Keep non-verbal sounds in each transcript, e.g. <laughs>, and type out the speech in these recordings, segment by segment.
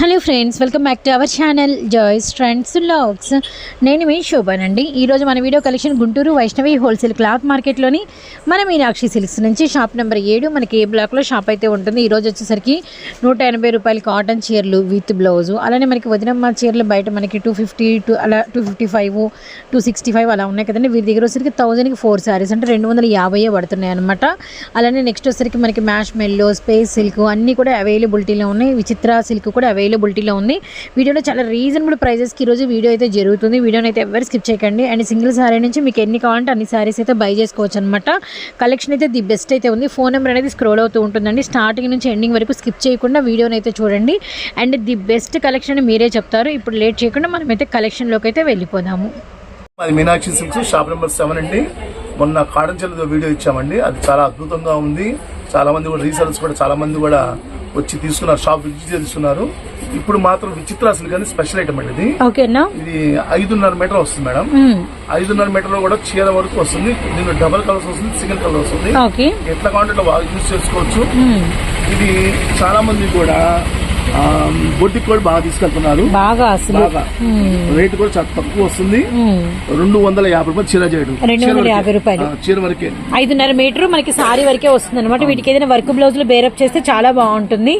Hello friends welcome back to our channel Joys Trends Logs నేను మీ శోభానండి. ఈరోజు మన video collection Guntur Vaishnavi wholesale cloth మార్కెట్లోని మన మీనాక్షి సిల్క్స్ నుంచి షాప్ నెంబర్ ఏడు మనకి ఏ బ్లాక్లో షాప్ అయితే ఉంటుంది. ఈరోజు వచ్చేసరికి నూట ఎనభై రూపాయలు కాటన్ చీరలు విత్ బ్లౌజు. అలానే మనకి వదినమ్మ చీరలు బయట మనకి టూ ఫిఫ్టీ టూ అలా two fifty five to sixty five అలా ఉన్నాయి కదండి. వీరి దగ్గర వచ్చేసరికి థౌజండ్కి ఫోర్ శారీస్ అంటే రెండు వందల యాభై పడుతున్నాయి అనమాట అలానే నెక్స్ట్ వచ్చేసరికి మనకి మ్యాష్ మెల్లో స్పేస్ సిల్క్ అన్నీ కూడా అవైలబిలిటీలో ఉన్నాయి. విచిత్ర సిల్క్ కూడా అవైలబిలిటీలో ఉంది. వీడియోలో చాలా రీజనబుల్ ప్రైజెస్కి ఈరోజు వీడియో అయితే జరుగుతుంది. వీడియోని అయితే ఎవరు స్కిప్ చేయకండి. అండ్ సింగిల్ సారీ నుంచి మీకు ఎన్ని కావాలంటే అన్ని సారీస్ అయితే బై చేసుకోవచ్చు అనమాట కలెక్షన్ అయితే ది బెస్ట్ అయితే ఉంది. ఫోన్ నెంబర్ అనేది స్క్రోల్ అవుతూ ఉంటుందండి. స్టార్టింగ్ నుంచి ఎండింగ్ వరకు స్కిప్ చేయకుండా వీడియోని అయితే చూడండి. అండ్ ది బెస్ట్ కలెక్షన్ మీరే చెప్తారు. ఇప్పుడు లేట్ చేయకుండా మనమైతే కలెక్షన్లోకి అయితే వెళ్ళిపోదాము. అది Meenakshi silks shop number seven అండి. మొన్న కాటన్ చెల్లెతో వీడియో ఇచ్చామండి. అది చాలా అద్భుతంగా ఉంది. చాలా మంది కూడా రీసెల్స్ కూడా చాలా మంది కూడా వచ్చి తీసుకున్నారు షాప్ విజిట్ చేస్తున్నారు. ఇప్పుడు మాత్రం విచిత్ర సిల్క్ అని స్పెషల్ ఐటమ్ అండి ఇది. ఐదున్నర మీటర్ వస్తుంది మేడం. ఐదున్నర మీటర్లో కూడా చీర వరకు వస్తుంది. దీనిలో డబల్ కలర్స్ వస్తుంది సింగిల్ కలర్ వస్తుంది. ఎట్లా కావాలంటే యూజ్ చేసుకోవచ్చు. ఇది చాలా మంది కూడా బొడ్డుకి కూడా బాగా తీసుకెళ్తున్నారు. బాగా అసలు. రేట్ కూడా చాలా తక్కువ వస్తుంది. రెండు వందల యాభై రూపాయలు చీర చేయడం. రెండు వందల. యాభై రూపాయలు. చీర వరకే. ఐదున్నర మీటర్ మనకి సారీ వరకే వస్తుంది అనమాట వీటికి ఏదైనా వర్క్ బ్లౌజులు బేరప్ చేస్తే చాలా బాగుంటుంది.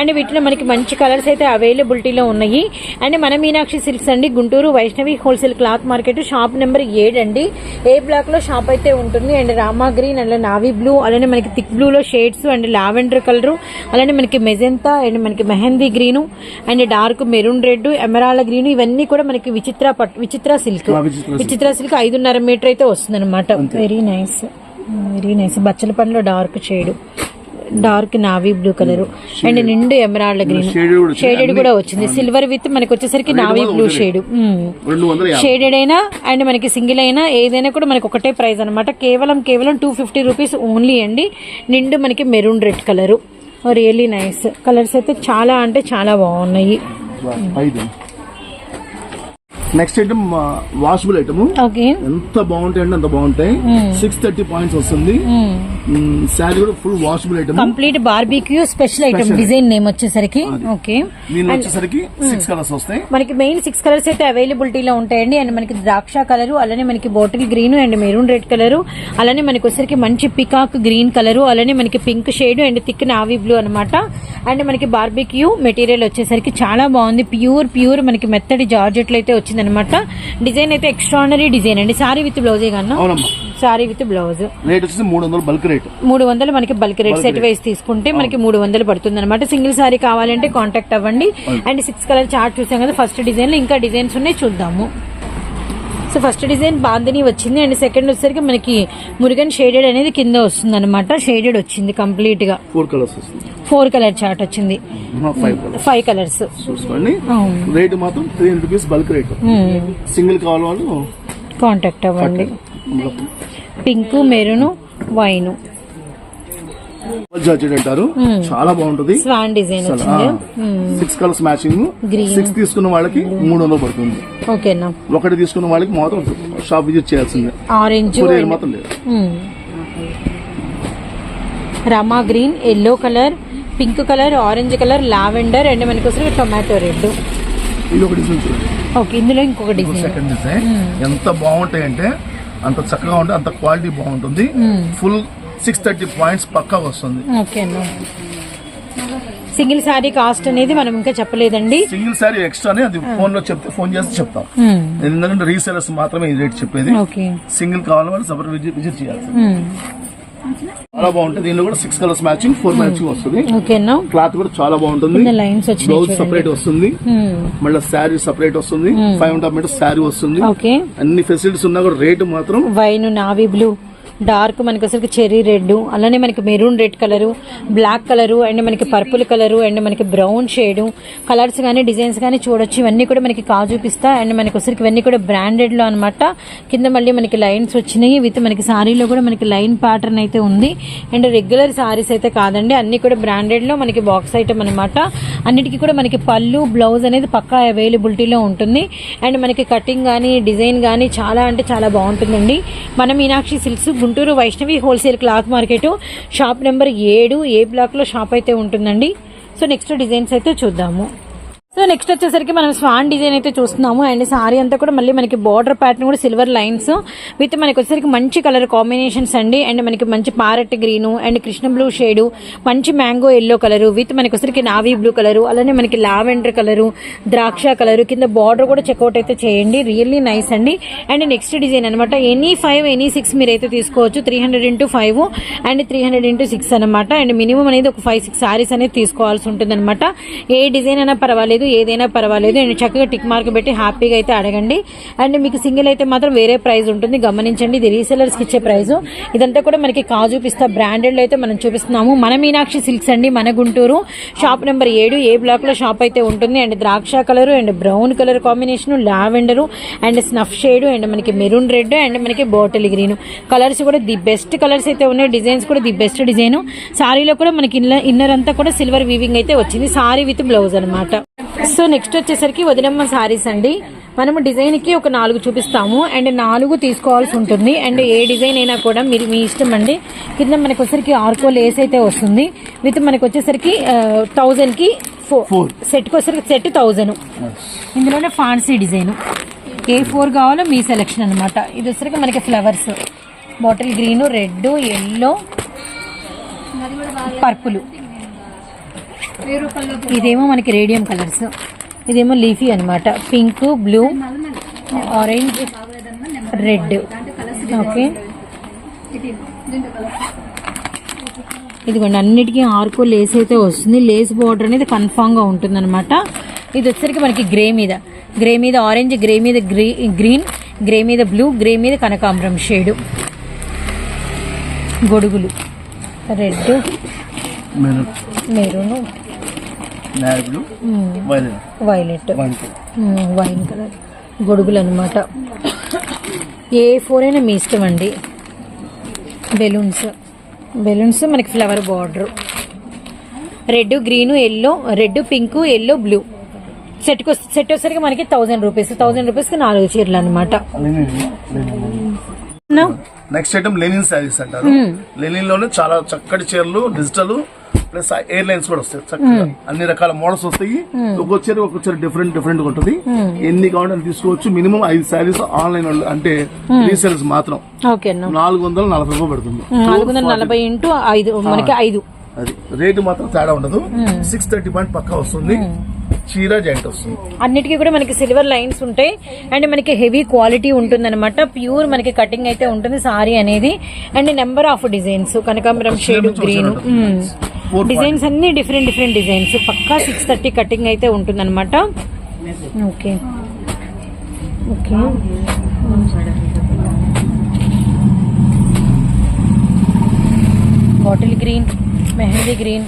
అండ్ వీటిలో మనకి మంచి కలర్స్ అయితే అవైలబిలిటీలో ఉన్నాయి. అండ్ మన మీనాక్షి సిల్క్స్ అండి. Guntur Vaishnavi wholesale cloth market shop number ఏడు అండి. ఏ బ్లాక్లో షాప్ అయితే ఉంటుంది. And Rama green and navy blue అలానే మనకి థిక్ బ్లూ లో షేడ్స్ అండ్ లావెండర్ కలర్ అలానే మనకి మెజెంతా అండ్ మనకి mehndi green and dark maroon red emerald green ఇవన్నీ కూడా మనకి విచిత్ర పట్ విచిత్ర సిల్క్. విచిత్ర సిల్క్. ఐదున్నర మీటర్ అయితే వస్తుంది అనమాట వెరీ నైస్ వెరీ నైస్ బచ్చల పండ్లో dark shade. Dark navy blue colour. And నిండు ఎమరాల్డ్ గ్రీన్. షేడెడ్ కూడా వచ్చింది. సిల్వర్ విత్ మనకి వచ్చేసరికి నావీ బ్లూ. షేడ్. షేడెడ్ అయినా అండ్ మనకి సింగిల్ అయినా ఏదైనా కూడా మనకి ఒకటే ప్రైస్ అనమాట కేవలం కేవలం టూ ఫిఫ్టీ రూపీస్ ఓన్లీ అండి. నిండు మనకి maroon red colour. Really nice colours అయితే చాలా అంటే చాలా బాగున్నాయి. నెక్స్ట్ ఐటమ్ వాషబుల్ ఐటమ్ ఎంత బాగుంటాయి అంటే అంత బాగుంటాయి. సిక్స్ థర్టీ పాయింట్స్ వస్తుంది. శారీ కూడా full washable item complete barbecue special item. Design name వచ్చేసరికి. ఓకే దీని వచ్చేసరికి సిక్స్ కలర్స్ వస్తాయి. మనకి మెయిన్ సిక్స్ కలర్స్ అయితే అవైలబిలిటీలో ఉంటాయండి. అండ్ మనకి ద్రాక్ష కలర్ అలానే మనకి bottle green and maroon red colour అలానే మనకి వచ్చరికి మంచి పికాక్ గ్రీన్ కలర్ అలానే మనకి pink shade and thick navy blue అనమాట అండ్ మనకి బార్బిక్యూ మెటీరియల్ వచ్చేసరికి చాలా బాగుంది. ప్యూర్ ప్యూర్ మనకి మెత్తడి జార్జెట్లు అయితే వచ్చిందనమాట డిజైన్ అయితే ఎక్స్ట్రానరీ డిజైన్ అండి. సారీ విత్ బ్లౌజే కన్నా. Sorry with blouse. రేట్ వచ్చేసి మూడు వందలు బల్క్ రేట్. మూడు వందలు మనకి బల్క్ రేట్ సెట్ వైస్ తీసుకుంటే మనకి మూడు వందలు పడుతుంది అనమాట సింగిల్ సారీ కావాలంటే కాంటాక్ట్ అవ్వండి. అండ్ సిక్స్ కలర్ చార్ట్ చూసాం కదా ఫస్ట్ డిజైన్లో ఇంకా డిజైన్స్ ఉన్నాయి చూద్దాము. సో ఫస్ట్ డిజైన్ బాందిని వచ్చింది. అండ్ సెకండ్ వచ్చేసరికి మనకి మురుగన్ షేడెడ్ అనేది కింద వస్తుంది అనమాట షేడెడ్ వచ్చింది కంప్లీట్గా. Four colours four colour chart వచ్చింది. ఫైవ్ కలర్స్ చూసుకోండి. రేట్ మాత్రం three hundred rupees bulk rate. Single కావాలి వాళ్ళు కాంటాక్ట్ అవ్వండి. Pink maroon wine. జార్జెట్ అంటారు. చాలా బాగుంటుంది. Swan design six colours matching. Six తీసుకున్న వాళ్ళకి మూడు వందలు పడుతుంది. ఓకేనా ఒకటి తీసుకున్న వాళ్ళకి మాత్రం షాప్ విజిట్ చేయాల్సిందే. ఆరెంజ్ మాత్రం లేదు. Rama green yellow colour pink colour orange colour lavender and మనకి వస్తుంది టొమాటో రెడ్ ఇది ఒక డిజైన్ చూడండి. ఓకే ఇందులో ఇంకొక డిజైన్ సెకండ్ డిజైన్ ఎంత బాగుంటాయి అంటే అంత చక్కగా ఉంటుంది అంత క్వాలిటీ బాగుంటుంది. ఫుల్ సిక్స్ థర్టీ పాయింట్స్ పక్కా వస్తుంది. సింగిల్ సారీ కాస్ట్ అనేది మనం ఇంకా చెప్పలేదండి. సింగిల్ సారీ ఎక్స్ట్రానే అది ఫోన్లో చెప్తే ఫోన్ చేస్తే చెప్తాం. ఎందుకంటే రీసెలర్స్ మాత్రమే ఈ రేట్ చెప్పేది. సింగిల్ కావాలని వాళ్ళు సపరేట్ విజిట్ విజిట్ చేయాలి చాలా బాగుంటుంది. దీనిలో కూడా six colours matching four matching వస్తుంది. ఓకేనా క్లాత్ కూడా చాలా బాగుంటుంది. Lines blouse. సపరేట్ వస్తుంది. మళ్ళీ శారీ సపరేట్ వస్తుంది. ఫైవ్ హండ్రెడ్ మీటర్ శారీ వస్తుంది. ఓకే అన్ని ఫెసిలిటీస్ ఉన్నా కూడా రేటు మాత్రం వైన్ నావీ బ్లూ డార్క్ మనకి అసలు చెర్రీ రెడ్. అలానే మనకి maroon red colour black colour and మనకి పర్పుల్ కలరు అండ్ మనకి బ్రౌన్ షేడు. కలర్స్ కానీ డిజైన్స్ కానీ చూడొచ్చు. ఇవన్నీ కూడా మనకి కాజు పిస్తా అండ్ మనకి వచ్చరికి ఇవన్నీ కూడా బ్రాండెడ్లో అనమాట కింద మళ్ళీ మనకి లైన్స్ వచ్చినాయి. విత్ మనకి సారీలో కూడా మనకి లైన్ ప్యాటర్న్ అయితే ఉంది. అండ్ రెగ్యులర్ సారీస్ అయితే కాదండి. అన్ని కూడా బ్రాండెడ్లో మనకి బాక్స్ ఐటమ్ అనమాట అన్నిటికీ కూడా మనకి పళ్ళు బ్లౌజ్ అనేది పక్కా అవైలబిలిటీలో ఉంటుంది. అండ్ మనకి కటింగ్ కానీ డిజైన్ కానీ చాలా అంటే చాలా బాగుంటుందండి. మన Meenakshi silks Guntur Vaishnavi wholesale cloth market shop number ఏడు ఏ బ్లాక్లో షాప్ అయితే ఉంటుందండి. సో నెక్స్ట్ డిజైన్స్ అయితే చూద్దాము. సో నెక్స్ట్ వచ్చేసరికి మనం స్వాన్ డిజైన్ అయితే చూస్తున్నాము. అండ్ సారీ అంతా కూడా మళ్ళీ మనకి బార్డర్ ప్యాటర్న్ కూడా సిల్వర్ లైన్స్ విత్ మనకి వచ్చేసరికి మంచి కలర్ కాంబినేషన్స్ అండి. అండ్ మనకి మంచి parrot green and Krishna blue shade మంచి మ్యాంగో ఎల్లో కలర్ విత్ మనకి వచ్చేసరికి నావీ బ్లూ కలర్ అలానే మనకి లావెండర్ కలర్ ద్రాక్ష కలర్ కింద బార్డర్ కూడా చెక్అవుట్ అయితే చేయండి. రియల్లీ నైస్ అండి. అండ్ నెక్స్ట్ డిజైన్ అనమాట ఎనీ ఫైవ్ ఎనీ సిక్స్ మీరు అయితే తీసుకోవచ్చు. Three hundred into five and three hundred into six అనమాట అండ్ మినిమం అనేది ఒక ఫైవ్ సిక్స్ సారీస్ అనేది తీసుకోవాల్సి ఉంటుంది ఏ డిజైన్ అయినా పర్వాలేదు. ఏదైనా పర్వాలేదు. అండ్ చక్కగా టిక్ మార్క్ పెట్టి హ్యాపీగా అయితే అడగండి. అండ్ మీకు సింగిల్ అయితే మాత్రం వేరే ప్రైస్ ఉంటుంది. గమనించండి ఇది రీసెలర్స్కి ఇచ్చే ప్రైస్ ఇదంతా కూడా మనకి కాజు పిస్తా బ్రాండెడ్ అయితే మనం చూపిస్తున్నాము. మన మీనాక్షి సిల్క్స్ అండి మన గుంటూరు. షాప్ నెంబర్ ఏడు ఏ బ్లాక్లో షాప్ అయితే ఉంటుంది. అండ్ ద్రాక్ష colour and brown colour combination lavender and snuff shade and మనకి మెరూన్ రెడ్ అండ్ మనకి బాటిల్ గ్రీన్. కలర్స్ కూడా ది బెస్ట్ కలర్స్ అయితే ఉన్నాయి. డిజైన్స్ కూడా ది బెస్ట్ డిజైన్. సారీలో కూడా మనకి ఇన్నర్ ఇన్నర్ అంతా కూడా సిల్వర్ వీవింగ్ అయితే వచ్చింది. సారీ విత్ బ్లౌజ్ అనమాట సో నెక్స్ట్ వచ్చేసరికి వదినమ్మ సారీస్ అండి. మనము డిజైన్కి ఒక నాలుగు చూపిస్తాము. అండ్ నాలుగు తీసుకోవాల్సి ఉంటుంది. అండ్ ఏ డిజైన్ అయినా కూడా మీరు మీ ఇష్టం అండి. కింద మనకు వచ్చేసరికి ఆర్కో లేస్ అయితే వస్తుంది. విత్ మనకు వచ్చేసరికి థౌజండ్కి ఫోర్. సెట్కి వచ్చేసరికి సెట్ థౌజండ్ ఇందులోనే ఫాన్సీ డిజైన్ ఏ ఫోర్ కావాలో మీ సెలెక్షన్ అనమాట ఇది వచ్చరికి మనకి flowers bottle green red yellow purple ఇదేమో మనకి రేడియం కలర్స్. ఇదేమో లీఫీ అనమాట pink blue orange red. Okay. ఇదిగోండి అన్నిటికీ ఆర్కో లేస్ అయితే వస్తుంది. లేస్ బార్డర్ అనేది కన్ఫామ్గా ఉంటుంది అనమాట ఇది వచ్చేసరికి మనకి గ్రే మీద. గ్రే మీద ఆరెంజ్ గ్రే మీద గ్రీ గ్రీన్ గ్రే మీద బ్లూ గ్రే మీద కనకాంబరం షేడ్. గొడుగులు. Red. Maroon. Blue violet. Wine colour. గొడుగులు అనమాట ఏ ఫోర్ అయినా మీ ఇష్టం అండి. బెలూన్స్. బెలూన్స్ మనకి flower border. Red green yellow red pink yellow blue. Set set వచ్చేసరికి మనకి థౌసండ్ రూపీస్. థౌసండ్ రూపీస్కి నాలుగు చీరలు అనమాట నెక్స్ట్ ఐటమ్ లెనిన్ శారీస్ అంటారు. లెనిన్లోనే చాలా చక్కటి చీరలు డిజిటల్ ప్లస్ ఎయిర్ లైన్స్ కూడా వస్తాయి చక్కగా. అన్ని రకాల మోడల్స్ వస్తాయి. ఒక్కొక్క చీర ఒక్కొక్క చీర డిఫరెంట్ డిఫరెంట్గా ఉంటుంది. ఎన్ని కావాలంటే తీసుకోవచ్చు. మినిమం ఐదు శారీస్ ఆన్లైన్ అంటే రీసేల్స్ మాత్రం. నాలుగు వందల నలభై రూపాయలు పడుతుంది. నాలుగు వందల నలభై ఇంటూ ఐదు మనకి ఐదు. అది. రేటు మాత్రం తేడా ఉండదు. సిక్స్ థర్టీ పాయింట్ పక్కా వస్తుంది. చీర జాయింట్ వస్తుంది. అన్నిటికీ కూడా మనకి సిల్వర్ లైన్స్ ఉంటాయి. అండ్ మనకి హెవీ క్వాలిటీ ఉంటుంది అనమాట ప్యూర్ మనకి కటింగ్ అయితే ఉంటుంది. సారీ అనేది. అండ్ నెంబర్ ఆఫ్ డిజైన్స్ కనకాంబరం షేడ్ గ్రీన్ డిజైన్స్ అన్ని డిఫరెంట్ డిఫరెంట్ డిజైన్స్. పక్కా సిక్స్ థర్టీ కటింగ్ అయితే ఉంటుంది అనమాట okay. Okay. Bottle green mehndi green.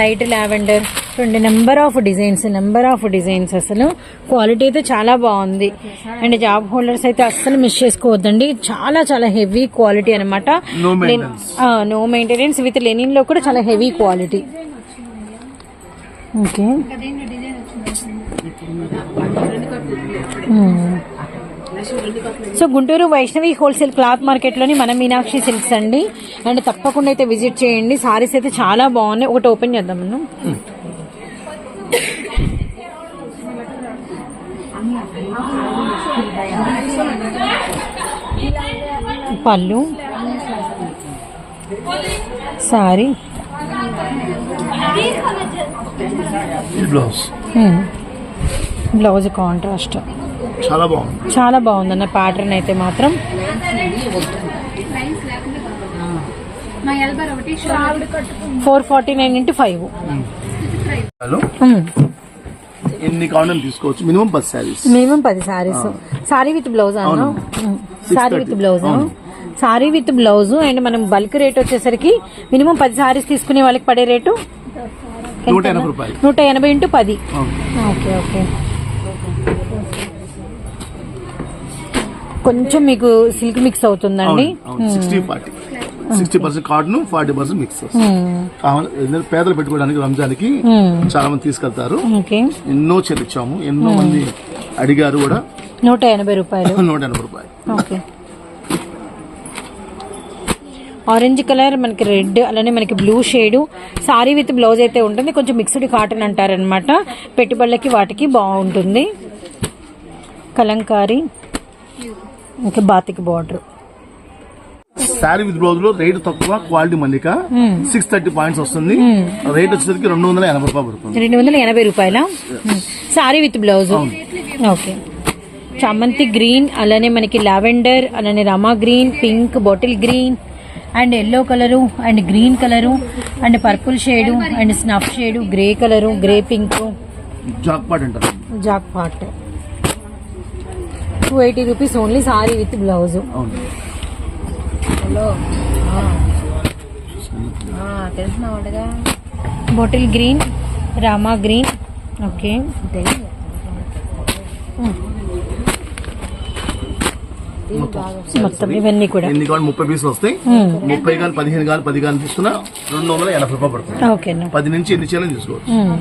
Light lavender రెండు number of designs number of designs అసలు. క్వాలిటీ అయితే చాలా బాగుంది. అండ్ జాబ్ హోల్డర్స్ అయితే అస్సలు మిస్ చేసుకోవద్దండి. చాలా చాలా హెవీ క్వాలిటీ అనమాట. నో మెయింటెనెన్స్ విత్ లెనిన్లో కూడా చాలా heavy quality okay so Guntur Vaishnavi wholesale cloth మార్కెట్లోని మన మీనాక్షి సిల్క్స్ అండి. అండ్ తప్పకుండా అయితే విజిట్ చేయండి. సారీస్ అయితే చాలా బాగున్నాయి. ఒకటి ఓపెన్ చేద్దాం మనం. పళ్ళు. సారీ. Blouse blouse contrast. చాలా బాగుంది. చాలా బాగుందన్న ప్యాటర్న్ అయితే మాత్రం. Four forty nine into five hello? ఎన్ని తీసుకోవచ్చు? మినిమం పది శారీస్. మినిమం పది సారీస్ సారీ విత్ బ్లౌజ్ అన్న. Sari with 630. Blouse. Sari with blouse and మనం బల్క్ రేట్ వచ్చేసరికి మినిమం పది సారీస్ తీసుకునే వాళ్ళకి పడే రేటు? నూట ఎనభై ఇంటూ పది. Okay okay. కొంచెం మీకు సిల్క్ మిక్స్ అవుతుందండి. Sixty forty sixty percent cotton forty percent mix. కావాలి పేదలు పెట్టుకోవడానికి రంజాన్కి. చాలా మంది తీసుకెళ్తారు. ఓకే. ఎన్నో చెల్లించాము ఎన్నో మంది అడిగారు కూడా. నూట ఎనభై రూపాయలు. <laughs> నూట ఎనభై రూపాయలు. ఓకే. ఆరెంజ్ కలర్ మనకి రెడ్ అలానే మనకి blue shade. Sari with blouse అయితే ఉంటుంది. కొంచెం మిక్స్డ్ కాటన్ అంటారనమాట పెట్టుబడులకి వాటికి బాగుంటుంది. కలంకారీ. ఇంకా బాతికి బార్డర్. శారీ విత్ బ్లౌజ్లో రేట్ తక్కువ క్వాలిటీ మల్లిక సిక్స్ థర్టీ పాయింట్స్ వస్తుంది. రేట్ వచ్చేసరికి రెండు వందల ఎనభై రూపాయలు పడుతుంది. రెండు వందల ఎనభై రూపాయల? Sari with blouse. ఓకే. చామంతి గ్రీన్ అలానే మనకి లావెండర్ అలానే Rama green pink bottle green and yellow colour and green colour and purple shade and snuff shade grey colour grey pink. Jackpot అంటారు. Jackpot. Two eighty rupees only sari with blouse అవును. Bottle green Rama green okay మొత్తం. ఇవన్నీ కూడా. ఎన్ని కావాలి ముప్పై పీసులు వస్తాయి. ముప్పై కానీ పదిహేను కానీ పది కానీ తీసుకున్నా రెండు వందల ఎనభై రూపాయలు పడుతుంది. పది నుంచి ఎన్ని చేయాలని తీసుకోవచ్చు? మ్మ్.